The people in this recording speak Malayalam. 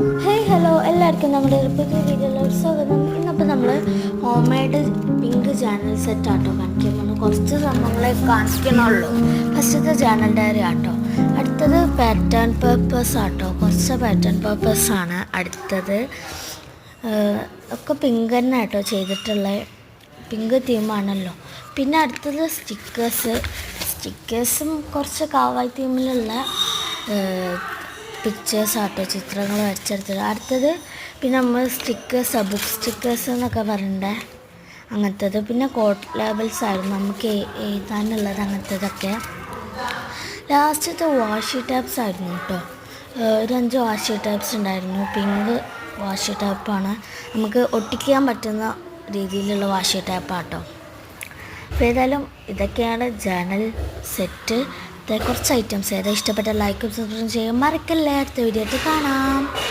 ഹേയ് ഹലോ എല്ലാവർക്കും നമ്മുടെ പുതിയ വീഡിയോയിലോട്ട് സ്വാഗതം. ഇന്നപ്പോൾ നമ്മൾ home made pink channel set ആട്ടോ കാണിക്കാൻ പോകുന്നു കുറച്ച് സംഭവങ്ങളെ കാണിക്കണുള്ളൂ. ഫസ്റ്റത്തെ ചാനൽ ഡയറി ആട്ടോ. അടുത്തത് പാറ്റേൺ പേപ്പേഴ്സ് ആട്ടോ. കുറച്ച് പാറ്റേൺ പേപ്പേഴ്സ് ആണ് അടുത്തത്. ഒക്കെ പിങ്ക് തന്നെ ആട്ടോ ചെയ്തിട്ടുള്ള. പിങ്ക് തീമാണല്ലോ പിന്നെ അടുത്തത് സ്റ്റിക്കേഴ്സ് സ്റ്റിക്കേഴ്സും കുറച്ച് കാവായി തീമിലുള്ള പിക്ചേഴ്സ് ആട്ടോ ചിത്രങ്ങൾ വരച്ചെടുത്തത്. അടുത്തത് പിന്നെ നമ്മൾ സ്റ്റിക്കേഴ്സ് ബുക്ക് സ്റ്റിക്കേഴ്സ് എന്നൊക്കെ പറയണ്ടേ? അങ്ങനത്തത്. പിന്നെ കോട്ട് ലേബിൾസ് ആയിരുന്നു. നമുക്ക് എഴുതാനുള്ളത് അങ്ങനത്തതൊക്കെ. ലാസ്റ്റത്തെ വാഷി ടാപ്സ് ആയിരുന്നു കേട്ടോ. ഒരു അഞ്ച് വാഷി ടാപ്സ് ഉണ്ടായിരുന്നു. പിങ്ക് വാഷി ടാപ്പാണ് നമുക്ക് ഒട്ടിക്കാൻ പറ്റുന്ന രീതിയിലുള്ള വാഷി ടാപ്പാട്ടോ അപ്പോൾ ഏതായാലും ഇതൊക്കെയാണ് ജേണൽ സെറ്റ് കുറച്ച് ഐറ്റംസ് ഏതാ? ഇഷ്ടപ്പെട്ട ലൈക്കും സബ്സ്ക്രൈബ് ചെയ്യാൻ മറക്കല്ലേ. അടുത്ത വീഡിയോ കാണാം.